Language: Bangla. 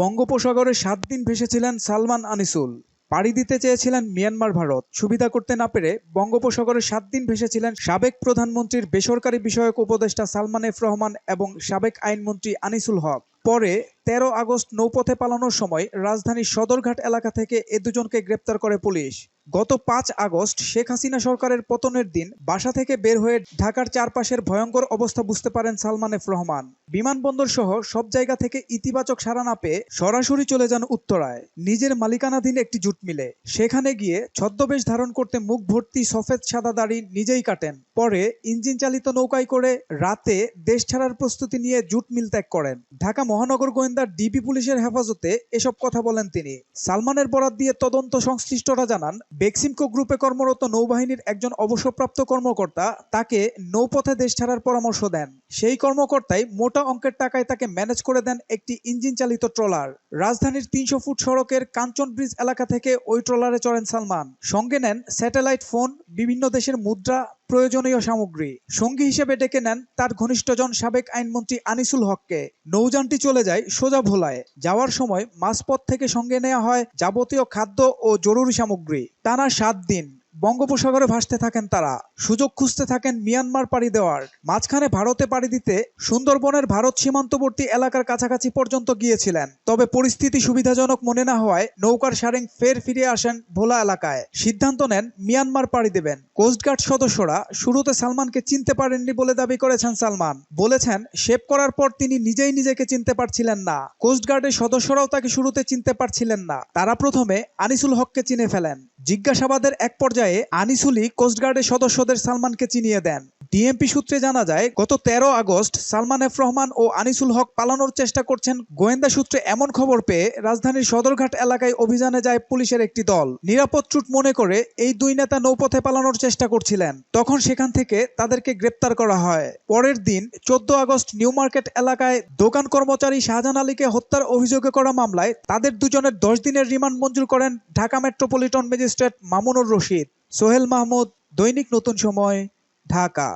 বঙ্গোপসাগরে সাত দিন ভেসেছিলেন সালমান আনিসুল। পাড়ি দিতে চেয়েছিলেন মিয়ানমার ভারত। সুবিধা করতে না পেরে বঙ্গোপসাগরে সাত দিন ভেসেছিলেন সাবেক প্রধানমন্ত্রীর বেসরকারি বিষয়ক উপদেষ্টা সালমান এফ রহমান এবং সাবেক আইনমন্ত্রী আনিসুল হক। পরে তেরো আগস্ট নৌপথে পালানোর সময় রাজধানীর সদরঘাট এলাকা থেকে এ দুজনকে গ্রেপ্তার করে পুলিশ। গত পাঁচ আগস্ট শেখ হাসিনা সরকারের পতনের দিন বাসা থেকে বের হয়ে ঢাকার চারপাশের ভয়ঙ্কর অবস্থা বুঝতে পারেন সালমান এফ রহমান। বিমানবন্দর সহ সব জায়গা থেকে ইতিবাচক সাড়া না পেয়ে সরাসরি চলে যান উত্তরায়। নিজের মালিকানাধীন একটি জুট মিলে। সেখানে গিয়ে ছদ্মবেশ ধারণ করতে মুখ ভর্তি সফেদ সাদা দাড়ি নিজেই কাটেন। পরে ইঞ্জিন চালিত নৌকায় করে রাতে দেশ ছাড়ার প্রস্তুতি নিয়ে জুট মিল ত্যাগ করেন। ঢাকা মহানগর গোয়েন্দার ডিবি পুলিশের হেফাজতে এসব কথা বলেন তিনি। সালমানের বরাত দিয়ে তদন্ত সংশ্লিষ্টরা জানান, বেক্সিমকো গ্রুপে কর্মরত নৌবাহিনীর একজন অবসরপ্রাপ্ত কর্মকর্তা তাকে নৌপথে দেশ ছাড়ার পরামর্শ দেন। সেই কর্মকর্তাই মোটা অঙ্কের টাকায় তাকে ম্যানেজ করে দেন একটি ইঞ্জিন চালিত ট্রলার। রাজধানীর তিনশো ফুট সড়কের কাঞ্চন ব্রিজ এলাকা থেকে ওই ট্রলারে চড়েন সালমান। সঙ্গে নেন স্যাটেলাইট ফোন, বিভিন্ন দেশের মুদ্রা প্রয়োজনীয় সামগ্রী। সঙ্গী হিসেবে ডেকে নেন তার ঘনিষ্ঠজন সাবেক আইনমন্ত্রী আনিসুল হককে। নৌযানটি চলে যায় সোজা ভোলায়। যাওয়ার সময় মাঝপথ থেকে সঙ্গে নেওয়া হয় যাবতীয় খাদ্য ও জরুরি সামগ্রী। টানা সাত দিন। বঙ্গোপসাগরে ভাসতে থাকেন তারা, সুযোগ খুঁজতে থাকেন মিয়ানমার পাড়ি দেওয়ার। মাঝখানে ভারতে পাড়ি দিতে সুন্দরবনের ভারত সীমান্তবর্তী এলাকার কাছাকাছি পর্যন্ত গিয়েছিলেন। তবে পরিস্থিতি সুবিধাজনক মনে না হওয়ায় নৌকার সারেং ফের ফিরে আসেন ভোলা এলাকায়। সিদ্ধান্ত নেন মিয়ানমার পাড়ি দেবেন। কোস্টগার্ড সদস্যরা শুরুতে সালমানকে চিনতে পারেননি বলে দাবি করেছেন সালমান। বলেছেন, শেপ করার পর তিনি নিজেই নিজেকে চিনতে পারছিলেন না। কোস্টগার্ডের সদস্যরাও তাকে শুরুতে চিনতে পারছিলেন না। তারা প্রথমে আনিসুল হককে চিনে ফেলেন। জিজ্ঞাসাবাদের এক পর্যায়ে আনিসুলি কোস্টগার্ডের সদস্যদের সালমানকে চিনিয়ে দেন। ডিএমপি সূত্রে জানা যায়, গত তেরো আগস্ট সালমান এফ রহমান ও আনিসুল হক পালানোর চেষ্টা করছেন। গোয়েন্দা সূত্রে এমন খবর পেয়ে রাজধানীর সদরঘাট এলাকায় অভিযানে যায় পুলিশের একটি দল। নিরাপদ চুট মনে করে এই দুই নেতা নৌপথে পালানোর চেষ্টা করছিলেন। তখন সেখান থেকে তাদেরকে গ্রেপ্তার করা হয়। পরের দিন চোদ্দ আগস্ট নিউ মার্কেট এলাকায় দোকান কর্মচারী শাহজাহান আলীকে হত্যার অভিযোগে করা মামলায় তাদের দুজনের দশ দিনের রিমান্ড মঞ্জুর করেন ঢাকা মেট্রোপলিটন ম্যাজিস্ট্রেট মামুনুর রশিদ। সোহেল মাহমুদ, দৈনিক নতুন সময়, ঢাকা।